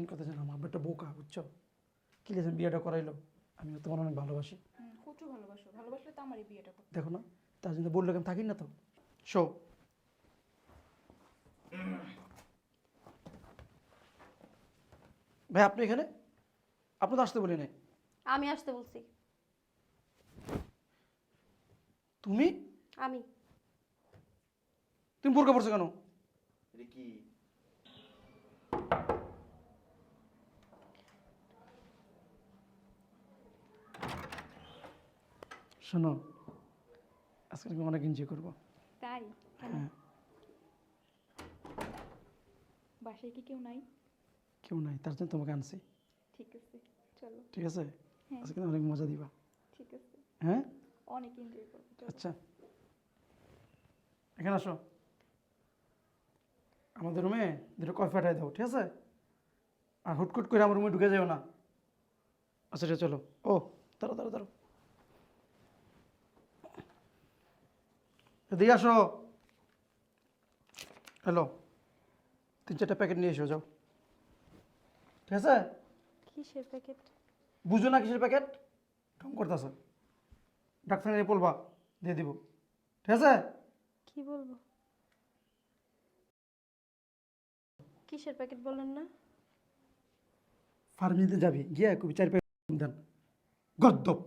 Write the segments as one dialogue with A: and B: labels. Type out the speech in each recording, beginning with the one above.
A: Main কথা জানো আমার আব্বাটা বোকা বুঝছ? কি লেছেন বিয়েটা করাইলো? আমি তোমার অনেক ভালোবাসি।
B: হুম কচু ভালোবাসো। ভালোবাসলে তো আমারই বিয়েটা করতে
A: দেখো না তার জন্য বলল কেন থাকি না তো? শো। ভাই আপনি এখানে? আপনি তো আসতে বলি নাই।
C: আমি আসতে বলছি।
A: তুমি?
C: আমি।
A: তুমি বোরকা পড়ছো কেন?
D: এটা কি?
A: শোনো আজকে আমি অনেক এনজয় করব।
B: তাই?
A: হ্যাঁ।
B: বাসায় কি কেউ নাই?
A: কেউ নাই তার জন্য তোমাকে আনছি।
B: ঠিক আছে চলো।
A: ঠিক আছে?
B: হ্যাঁ।
A: আজকে অনেক মজা দিবা।
B: ঠিক আছে।
A: হ্যাঁ?
B: অনেক এনজয় করব
A: আচ্ছা। এখানে আসো। আমাদের রুমে দুটো কফি পাঠাই দাও ঠিক আছে? আর হুটকুট করে আমার রুমে ঢুকে যাও না। আচ্ছা ঠিক চলো। ও দাঁড়ো দাঁড়ো দাঁড়ো এদিকে আসো। হ্যালো তিন চারটা প্যাকেট নিয়ে এসো যাও। ঠিক আছে?
C: কিসের প্যাকেট
A: বুঝো না কিসের প্যাকেট ঢং করতেছ। ডাক্তার বলবা দিয়ে দিব। ঠিক আছে?
C: কি বলব? কিসের প্যাকেট বলেন না?
A: ফার্মেসিতে যাবি গিয়ে কবি চার প্যাকেট দেন। গদ্দপ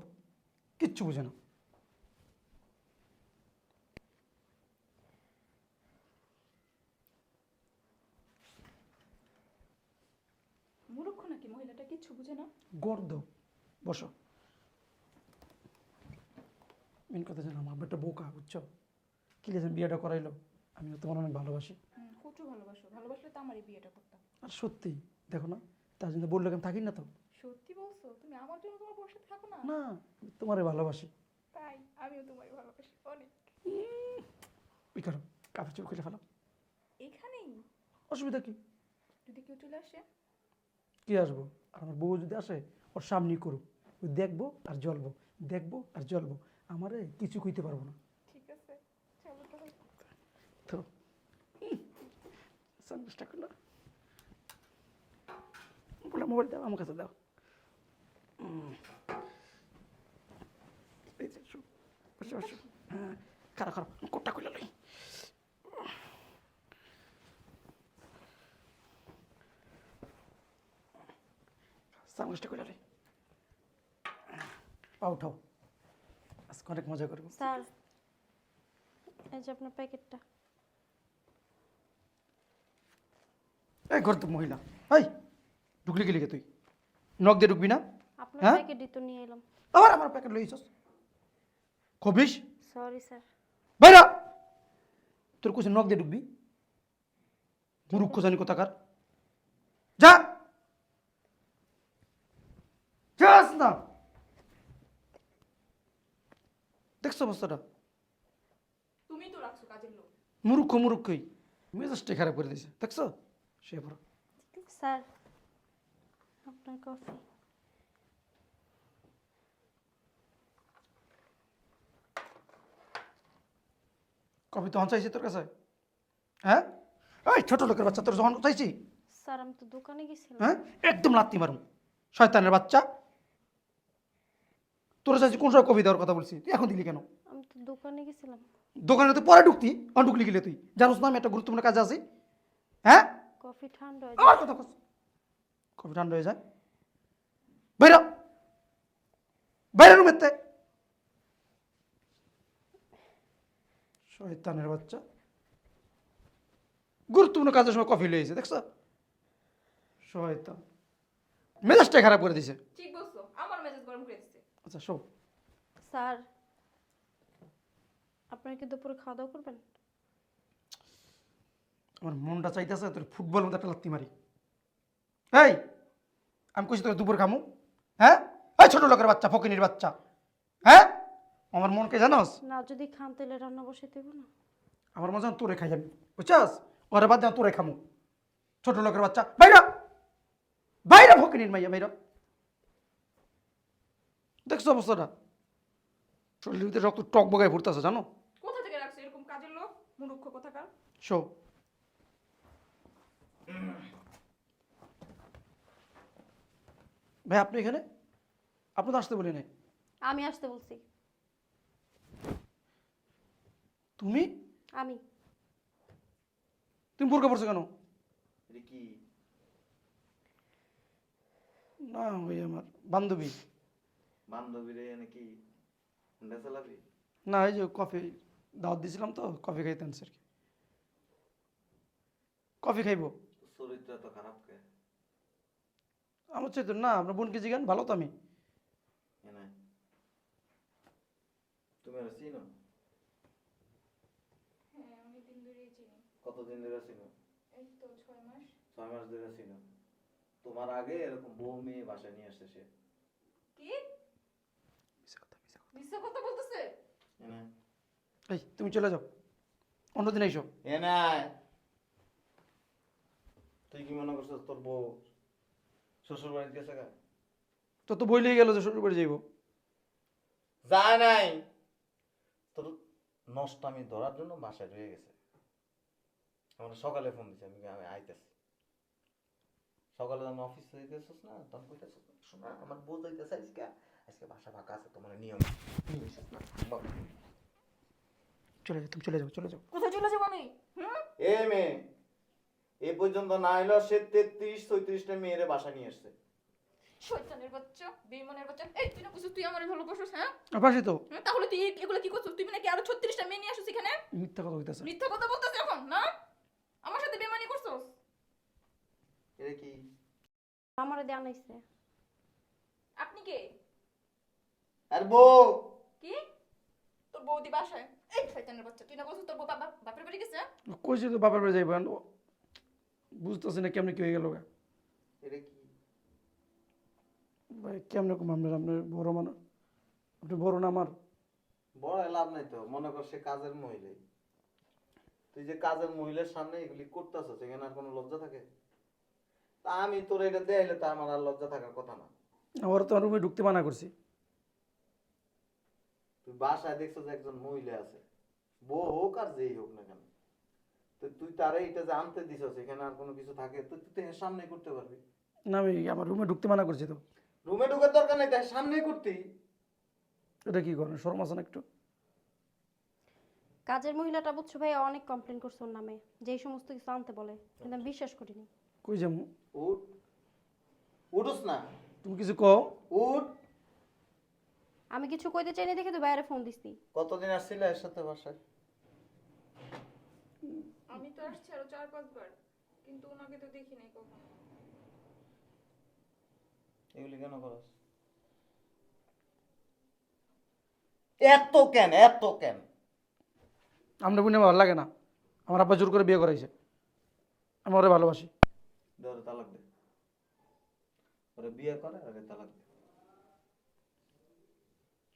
A: কিচ্ছু বুঝে না
B: মূর্খ নাকি মহিলাটা কিচ্ছু বুঝে না।
A: গর্দপ বসো। মেন কথা জানো আমার একটা বোকা বুঝছ? কি লেছেন বিয়েটা করাইলো? আমি তোমার অনেক ভালোবাসি।
B: কচু ভালোবাসো। ভালোবাসলে তো আমারই বিয়েটা করতাম।
A: আর সত্যি দেখো না তার জন্য বলল কেন থাকি না তো?
B: সত্যি বলছো? তুমি আমার জন্য তোমার বসে থাকো না?
A: না তোমারে ভালোবাসি।
B: তাই আমিও তোমারই ভালোবাসি অনেক।
A: ওই করো কাপড় চোখ খুলে ফেলো।
B: এখানেই?
A: অসুবিধা কি?
B: যদি কেউ চলে আসে?
A: কি আসব? আর আমার বউ যদি আসে ওর সামনেই করুক। ওই দেখব আর জ্বলবো। দেখব আর জ্বলবো। আমারে কিছু কইতে পারব না।
B: ঠিক আছে। চলো তাহলে।
A: তো সানগ্লাসটা খুলো বলে মোবাইল দাও আমার কাছে দাও। এই যে। হ্যাঁ খারাপ খারাপ। কোটটা খুলে লই। সানগ্লাসটা খুলে লই পা উঠাও আজকে অনেক মজা করব।
C: স্যার এই যে আপনার প্যাকেটটা।
A: এই ঘর তো মহিলা। এই ঢুকলি গেলি কে তুই? নখ দিয়ে ঢুকবি না?
C: আপনার
A: হ্যাঁ?
C: প্যাকেটই তো নিয়ে এলাম।
A: আবার আমার প্যাকেট লইছস খবিস
C: সরি স্যার
A: বাইরা! তোর কুছে নখ দিয়ে ঢুকবি? মুরুক্ষ জানি কোথাকার যা যাস না দেখছ অবস্থাটা?
B: তুমি তো রাখছো কাজের লোক।
A: মুরুক্ষ মুরুক্ষই মেজাজটাই খারাপ করে দিয়েছে দেখছ? সে পড়ো।
C: স্যার আপনার কফি।
A: কফি তখন চাইছি তোর কাছে? হ্যাঁ? এই ছোট লোকের বাচ্চা তোর যখন চাইছি?
C: স্যার আমি তো দোকানে গেছিলাম।
A: হ্যাঁ? একদম লাত্তি মারুম। শয়তানের বাচ্চা। তোর চাইছি কোন সময় কফি দেওয়ার কথা বলছি? তুই এখন দিলি কেন?
C: আমি তো দোকানে গেছিলাম।
A: দোকানে তুই পরে ঢুকতি অন ঢুকলি গেলে তুই? জানোস না আমি একটা গুরুত্বপূর্ণ কাজে আছি। হ্যাঁ?
C: কফি ঠান্ডা হয়ে
A: আমার কথা কফি ঠান্ডা হয়ে যায়। বাইরা বাইরে রুমেতে শয়তানের বাচ্চা। গুরুত্বপূর্ণ কাজের সময় কফি লয়েছে দেখছ? শয়তান। মেজাজটাই খারাপ করে দিছে।
B: ঠিক বলছো আমার মেজাজ গরম করে দিচ্ছে
A: আচ্ছা শো
C: স্যার আপনারা কি দুপুরে খাওয়া দাওয়া করবেন?
A: আমার মনটা চাইতেছে তোর ফুটবল মধ্যে একটা লাত্তি মারি। এই আমি কইছি তোর দুপুর খামু। হ্যাঁ? এই ছোট লোকের বাচ্চা ফকিনির বাচ্চা। হ্যাঁ? আমার মনকে জানোস?
C: না যদি খান তাহলে রান্না বসে দেবো না।
A: আমার মজা তোরে খাই আমি। বুঝছাস? ওরে বাদ দেওয়া তোরে খামু। ছোট লোকের বাচ্চা। বাইরা! বাইরা ফকিনির মাইয়া বাইরা। দেখছ অবস্থাটা? শরীরের ভিতরে রক্ত টক বগায় ফুটতেছে জানো?
B: কোথা থেকে রাখছো এরকম কাজের লোক? মূর্খ কোথাকার?
A: শো। ভাই আপনি এখানে? আপনি তো আসতে বলি নাই
C: আমি আসতে বলছি।
A: তুমি?
C: আমি।
A: তুমি বোরকা পড়ছো কেন?
D: এটা কি?
A: না ওই আমার বান্ধবী।
D: বান্ধবীরে নাকি হুন্ডা চালাবি?
A: না এই যে কফি দাওয়াত দিয়েছিলাম তো কফি খাইতে আনছি আর কি কফি খাইবো।
D: চরিত্র তো খারাপ কে?
A: আমার চাইতো না আপনার বোনকে জিগান ভালো তো আমি।
D: তুমি আর চিনো?
B: হ্যাঁ অনেকদিন ধরেই চিনি।
D: কতদিন ধরে চিনো?
B: ছয় মাস।
D: ছয় মাস ধরে চিনো। তোমার আগে এরকম বউ মেয়ে বাসায় নিয়ে আসছে সে।
B: কি? মিথ্যা কথা বলতেছে?
A: এই তুমি চলে যাও। অন্যদিন এইসব
D: এনে। তুই কি মনে করছিস তোর বউ শ্বশুর বাড়িতে গেছে গা?
A: তো তো বইলেই গেল যে শ্বশুর বাড়ি যাইবো।
D: যায় নাই। তোর নষ্ট আমি ধরার জন্য বাসায় রয়ে গেছে। আমার সকালে ফোন দিছে আমি আমি আইতেছি। সকালে আমি অফিস যাইতেছিস না তখন কইতেছিস শোনা আমার বউ যাইতেছে আজকে আজকে বাসা ফাঁকা আছে তোমার নিয়ম। নিয়ে এসেছিস না বল।
A: চলে যাও তুমি চলে যাও চলে যাও।
B: কোথায় চলে যাব আমি?
D: এ মেয়ে এ পর্যন্ত না এলো সে তেত্রিশ চৌত্রিশটা মেয়েরে বাসা নিয়ে এসছে
B: শয়তানের বাচ্চা বেইমানের বাচ্চা। এই তুই না বুঝছিস তুই আমার ভালোবাসিস হ্যাঁ?
A: তো।
B: তাহলে তুই এগুলো কি করছিস? তুই নাকি আরও ছত্রিশটা মেয়ে নিয়ে আসিস এখানে?
A: মিথ্যা কথা হইতেছে
B: মিথ্যা কথা বলতেছিস এখন না? আমার সাথে বেমানি করছিস?
D: এটা কি?
C: আমার দিয়ে আনাইছে
B: আপনি কে?
D: আর বউ?
B: কি? তোর বৌদি বাসায়? এই শয়তানের বাচ্চা তুই না বলছিস তোর বউ বাবা বাপের বাড়ি গেছে?
A: কইছে তো বাপের বাড়ি যাইবো এখন ও বুঝতেছি না কেমনে কি হয়ে গেল
D: এটা কি?
A: ভাই কেমনে কম আপনার আপনার বড় মানুষ আপনি বড় না আমার?
D: বড় লাভ নাই তো মনে কর সে কাজের মহিলাই তুই যে কাজের মহিলার সামনে এগুলি করতেছ এখানে আর কোনো লজ্জা থাকে? তা আমি তোর এটা দেয়াইলে তা আমার আর লজ্জা থাকার কথা না।
A: আমার তো রুমে ঢুকতে মানা করছি।
D: তুই বাসায় দেখছ যে একজন মহিলা আছে। বউ হোক আর যেই হোক না কেন। তো তুই তারে এটা যে আনতে দিছস এখানে আর কোনো কিছু থাকে? তো তুই তো এর সামনেই করতে পারবি।
A: না আমি আমার রুমে ঢুকতে মানা করছি তো।
D: রুমে ঢুকার দরকার নেই তাই সামনেই করতি।
A: এটা কি করেন শরম আছে না একটু?
C: কাজের মহিলাটা বুঝছ ভাই অনেক কমপ্লেন করছে ওর নামে। যেই সমস্ত কিছু আনতে বলে কিন্তু আমি বিশ্বাস করিনি।
A: কই যাব?
D: উঠ। উঠোস না।
A: তুমি কিছু কও।
D: উঠ।
C: আমি কিছু কইতে চাইনি দেখে তো বাইরে ফোন দিছি
D: কতদিন আসছিল এর সাথে বাসায়
B: আমি তো আসছি আরও চার পাঁচবার কিন্তু ওনাকে তো দেখি নাই কখনো।
D: এগুলি কেন করস? এত কেন এত কেন?
A: আমরা বোনে ভালো লাগে না। আমার আব্বা জোর করে বিয়ে করাইছে। আমি ওরে ভালোবাসি।
D: ওরে তালাক দে। ওরে বিয়ে করে ওরে তালাক দে।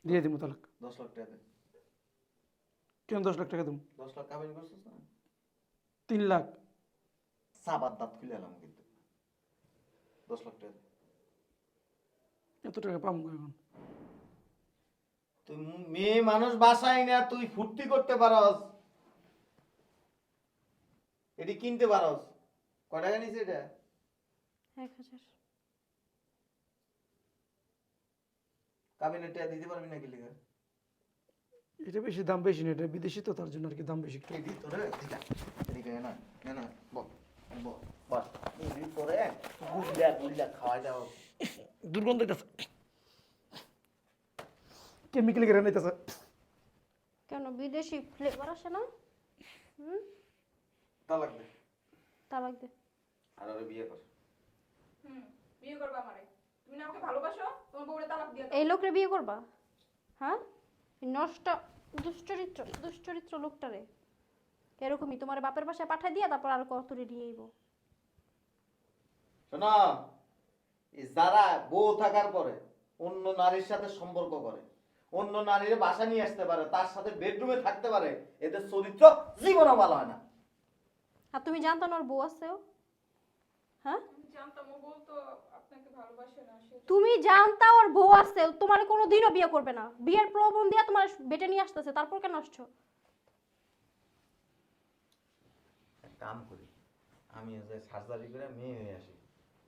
A: দিয়ে দিব তালাক।
D: দশ লাখ টাকা
A: কেন দশ লাখ টাকা দেবো?
D: দশ লাখ কামাই করছিস না?
A: তিন লাখ।
D: সাবার দাঁত খুলে এলাম কিন্তু। দশ লাখ টাকা
A: এত টাকা পাম এখন?
D: তুই মেয়ে মানুষ বাসায় না তুই ফুর্তি করতে পারস। এটি কিনতে পারস। কয় টাকা নিছে এটা?
C: এক হাজার।
D: কাবিনের টাকা দিতে পারবি নাকি লিখা
A: এটা বেশি দাম বেশি না এটা বিদেশি তো তার জন্য আর কি দাম বেশি।
D: তোরে দিতা এদিকে না না না বল বল বল। এটি তোরে গুলিয়া গুলিয়া খাওয়াই দাও।
A: দুর্গন্ধ হইতেছে। কেমিক্যাল করে নিতেছে
C: কেন বিদেশি ফ্লেভার আসে না? হুম?
D: তালাক দে
C: তালাক দে
D: আর ওরে বিয়ে কর।
B: হুম বিয়ে করবা আমারে। তুমি না আমাকে ভালোবাসো? তোমার বউরে তালাক দিয়ে
C: এই লোকরে বিয়ে করবা? হ্যাঁ? নষ্ট দুশ্চরিত্র দুশ্চরিত্র লোকটারে। এরকমই তোমার বাপের বাসায় পাঠাই দিয়া তারপর আর কত নিয়ে আইব?
D: শোনো যারা বউ থাকার পরে অন্য নারীর সাথে সম্পর্ক করে অন্য নারীর বাসা নিয়ে আসতে পারে তার সাথে বেডরুমে থাকতে পারে এদের চরিত্র জীবনও ভালো হয় না।
C: আর তুমি জানতো না ওর বউ আছে ও? হ্যাঁ?
B: জানতাম ও বলতো
C: তুমি জানতা ওর বউ আছে তোমার কোনো দিনও বিয়ে করবে না। বিয়ের প্রলোভন দিয়া তোমার বেটে নিয়ে আসতেছে তারপর কেন আসছো?
D: কাম করি আমি যে সার্জারি করে মেয়ে হয়ে আসি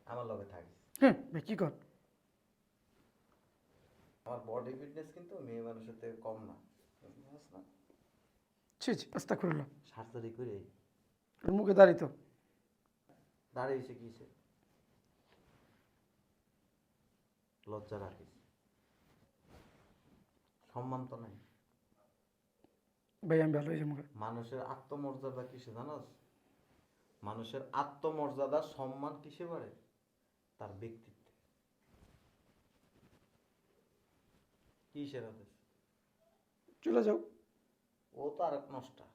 D: আমার লগে থাকিস।
A: হ্যাঁ কী কর?
D: আমার বডি ফিটনেস কিন্তু মেয়ে মানুষের থেকে কম না।
A: ছি ছি আস্তা করল
D: সার্জারি করে
A: মুখে দাঁড়িয়ে তো।
D: দাঁড়িয়েছে কিসে লজ্জা রাখিস। সম্মান তো নাই।
A: ভাই আমি ভালো
D: মানুষের আত্মমর্যাদা কিসে জানোস? মানুষের আত্মমর্যাদা সম্মান কিসে বাড়ে? তার ব্যক্তিত্বে। কিসের আদেশ?
A: চলে যাও।
D: ও তো আর এক নষ্টা।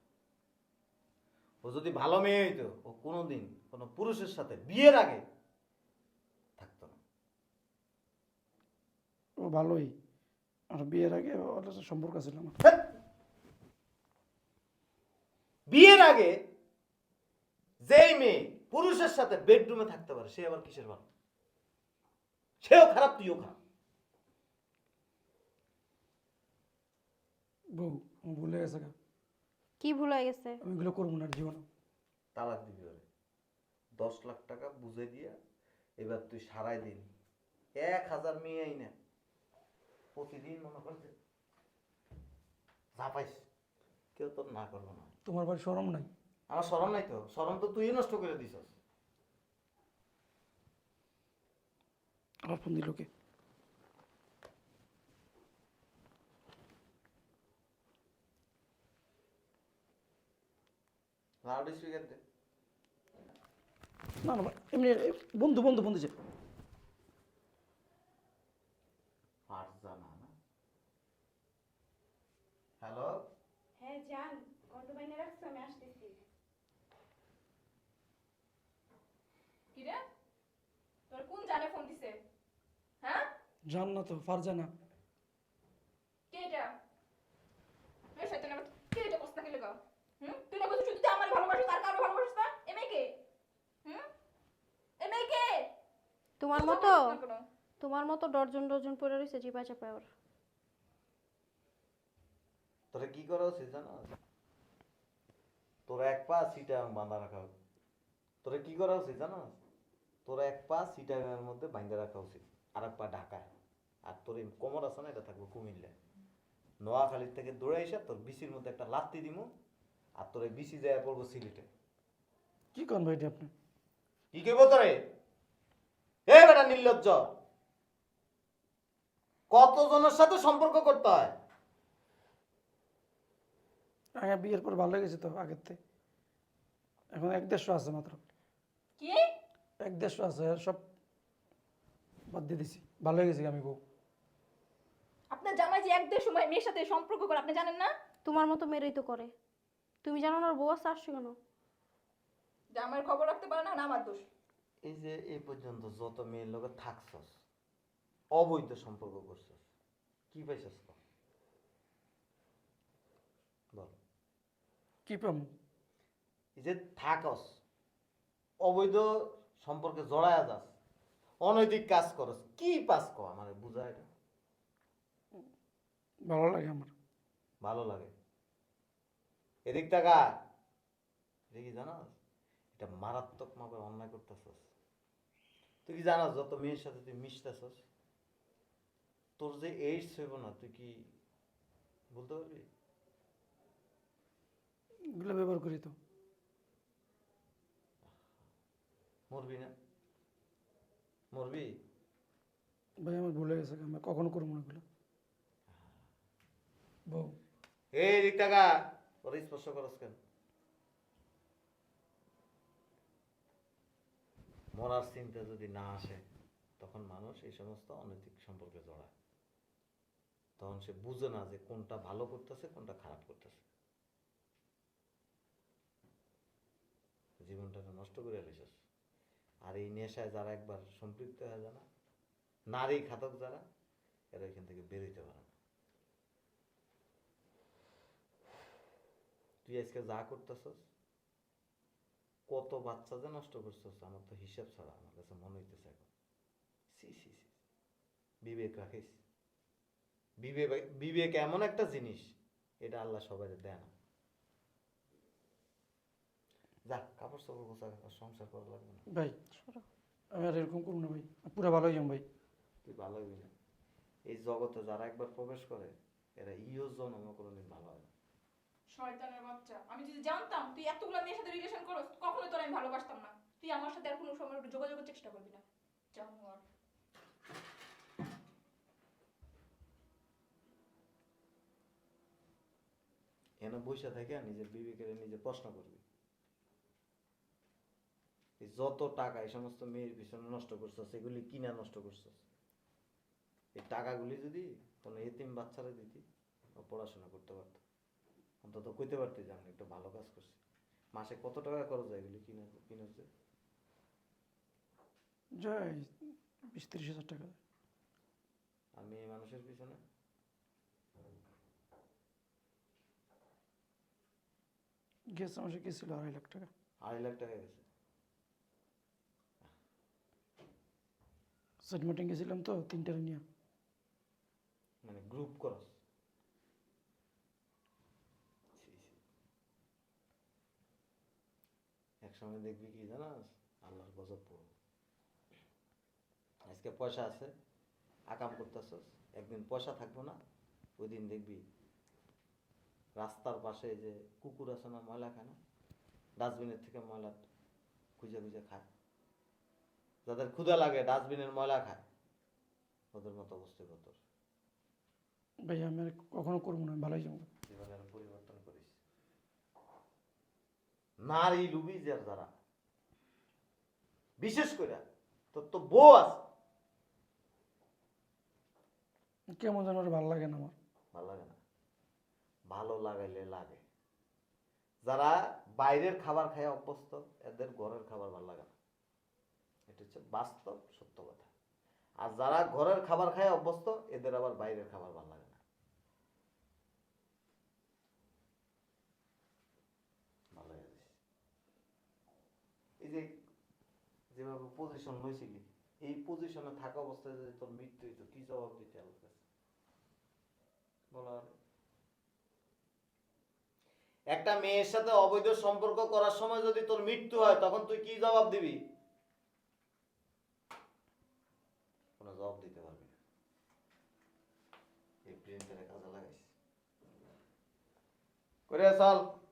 D: ও যদি ভালো মেয়ে হইতো ও কোনোদিন কোনো পুরুষের সাথে বিয়ের আগে থাকতো না
A: ও ভালোই। আর বিয়ের আগে ওর সাথে সম্পর্ক ছিল আমার।
D: বিয়ের আগে যেই মেয়ে পুরুষের সাথে বেডরুমে থাকতে পারে সে আবার কিসের ভালো সেও খারাপ তুইও খারাপ।
A: বউ ভুলে গেছে গা।
C: কি ভুল হয়ে গেছে?
A: আমি এগুলো করব না জীবনে।
D: তালাক দিবি ওরে। দশ লাখ টাকা বুঝে দিয়া এবার তুই সারাই দিন এক হাজার মেয়ে আই না। প্রতিদিন মনে করছে যা পাইস কেউ তোর না করব না।
A: তোমার বাড়ি সরম নাই?
D: আমার শরম নাই তো শরম তো তুই নষ্ট করে দিছস।
A: আমার ফোন দিল কে?
D: লাউড স্পিকার দে।
A: না না এমনি বন্ধু বন্ধু বন্ধু যে
D: ফারজানা না হ্যালো
C: হ্যাঁ জান অটো বাইনে রাখছো আমি আসতেছি
B: কি রে তোর কোন জানে ফোন দিছে হ্যাঁ
A: জান না তো ফারজানা।
B: কে এটা? এই শয়তানের বাচ্চা, কে এটা কষ্ট না লাগা? হুম? তুই না বলছিস তুই আমার ভালোবাসিস আর কারও ভালোবাসিস না? এ কে হুম? এ কে
C: তোমার মতো। তোমার মতো ডর্জন ডর্জন পড়ে রয়েছে চিপা চাপায় ওর।
D: তোরা কি করা উচিত জানো? তোরা এক পা সিটা বাঁধা রাখা তোরা কি করা উচিত জানো? তোরা এক পা সিটার মধ্যে বাঁধা রাখা উচিত। আর এক পা ঢাকায়। আর তোর এই কোমর আছে না এটা থাকবে কুমিল্লায় নোয়াখালীর থেকে দৌড়ে এসে তোর বিসির মধ্যে একটা লাত্তি দিমু আর তোর এই বিসি যায় পড়ব সিলেটে।
A: কি করেন ভাই আপনি?
D: কি করব তোরে? এ বেটা নির্লজ্জ! কতজনের সাথে সম্পর্ক করতে হয়?
A: আগে বিয়ের পর ভালো গেছে তো আগের থেকে। এখন এক দেড়শো আছে মাত্র।
B: কি?
A: এক দেড়শো আছে সব বাদ দিয়ে দিছি। ভালো হয়ে গেছি আমি বউ।
B: আপনার জামাই যে এক দেড় সময় মেয়ের সাথে সম্পর্ক করে আপনি জানেন না?
C: তোমার মতো মেরেই তো করে। তুমি জানো না ওর বউ আসছে আসছো কেন?
B: জামাইয়ের খবর রাখতে পারে না না আমার দোষ?
D: এই যে এই পর্যন্ত যত মেয়ের লোকে থাকছস অবৈধ সম্পর্ক করছস কি পাইছস ক? বল।
A: কি পাম?
D: এই যে থাকস অবৈধ সম্পর্কে জড়ায়া যাস অনৈতিক কাজ করস কি পাস ক আমার বুঝা এটা?
A: ভালো লাগে আমার।
D: ভালো লাগে। এদিক টাকা দেখি জানাস? এটা মারাত্মক ভাবে অন্যায় করতেছস। তুই কি জানাস যত মেয়ের সাথে তুই মিশতেছস তোর যে এইডস হইব না তুই কি বলতে পারবি?
A: এগুলো ব্যবহার করি তো।
D: মরবি না। মরবি?
A: ভাই আমার ভুলে গেছে আমি কখনো করব না এগুলো। বউ।
D: এই দিক টাকা ওরা স্পর্শ করস কেন? মরার চিন্তা যদি না আসে তখন মানুষ এই সমস্ত অনৈতিক সম্পর্কে জড়ায়। তখন সে বুঝে না যে কোনটা ভালো করতেছে কোনটা খারাপ করতেছে। জীবনটাকে নষ্ট করে এলিস আর এই নেশায় যারা একবার সম্পৃক্ত হয়ে যায় না, নারী খাতক যারা, এরা এখান থেকে বেরোইতে পারে না। তুই আজকে যা করতেছস, কত বাচ্চা যে নষ্ট করছস, আমার তো হিসাব ছাড়া, আমার কাছে মনে হইতেছে এখন। সি সি সি বিবেক রাখিস। বিবেক বিবেক এমন একটা জিনিস, এটা আল্লাহ সবাই দেয় না। যা কাপড় চাপড় গোছা সংসার করা লাগবে না।
A: ভাই আমি আর এরকম করব না ভাই পুরো ভালো যাব ভাই।
D: তুই ভালো হবি না। এই জগতে যারা একবার প্রবেশ করে এরা ইও জন্ম কোনোদিন ভালো হয় না।
B: শয়তানের বাচ্চা। আমি যদি জানতাম তুই এতগুলো মেয়ের সাথে রিলেশন করস কখনোই তোর আমি ভালোবাসতাম না। তুই আমার সাথে আর কোনো সময় যোগাযোগের চেষ্টা করবি না। জানোয়ার।
D: এনে বসে থেকে নিজের বিবেকের নিজে প্রশ্ন করবি। যত টাকা এই সমস্ত মেয়ের পিছনে নষ্ট করছস এগুলি কিনা নষ্ট করছস? এই টাকাগুলি যদি কোনো এতিম বাচ্চারা দিতি পড়াশোনা করতে পারতো। অন্তত কইতে পারতি যে আমি একটা ভালো কাজ করছি। মাসে কত টাকা খরচ যায় এগুলি কিনে কিনেছে
A: জয় বিশ তিরিশ হাজার টাকা
D: আর মেয়ে মানুষের পিছনে?
A: গেছে মাসে গেছিল আড়াই লাখ টাকা।
D: আড়াই লাখ টাকা গেছে?
A: মিটিং গেছিলাম তো তিনটারে নিয়ে।
D: মানে গ্রুপ করস। একসময় দেখবি কি জানাস? আল্লাহর গজব পড়ব। আজকে পয়সা আছে, আকাম করতেছস। একদিন পয়সা থাকব না, ওই দিন দেখবি রাস্তার পাশে যে কুকুর আছে না ময়লা খায় না ডাস্টবিনের থেকে ময়লা খুঁজে খুঁজে খায়। যাদের ক্ষুধা লাগে ডাস্টবিনের ময়লা খায় ওদের মতো অবস্থা কত
A: ভাই আমি আর কখনো করব না ভালোই যাব।
D: জীবনের পরিবর্তন করিস। নারী লুবি যার যারা বিশেষ করে তোর তো বউ আছে।
A: কেমন যেন আর ভালো লাগে না আমার।
D: ভালো লাগে না? ভালো লাগাইলে লাগে। যারা বাইরের খাবার খায় অভ্যস্ত এদের ঘরের খাবার ভালো লাগে না। এটা হচ্ছে বাস্তব সত্য কথা। আর যারা ঘরের খাবার খায় অভ্যস্ত, এদের আবার বাইরের খাবার ভালো লাগে না। এই যে, যেভাবে পজিশন লইছিলি এই পজিশনে থাকা অবস্থায় যদি তোর মৃত্যু হইতো, কি জবাব দিতে কাছে? বলার একটা মেয়ের সাথে অবৈধ সম্পর্ক করার সময় যদি তোর মৃত্যু হয়, তখন তুই কি জবাব দিবি কোনো জবাব দিতে পারবি না এই প্রিন্টারে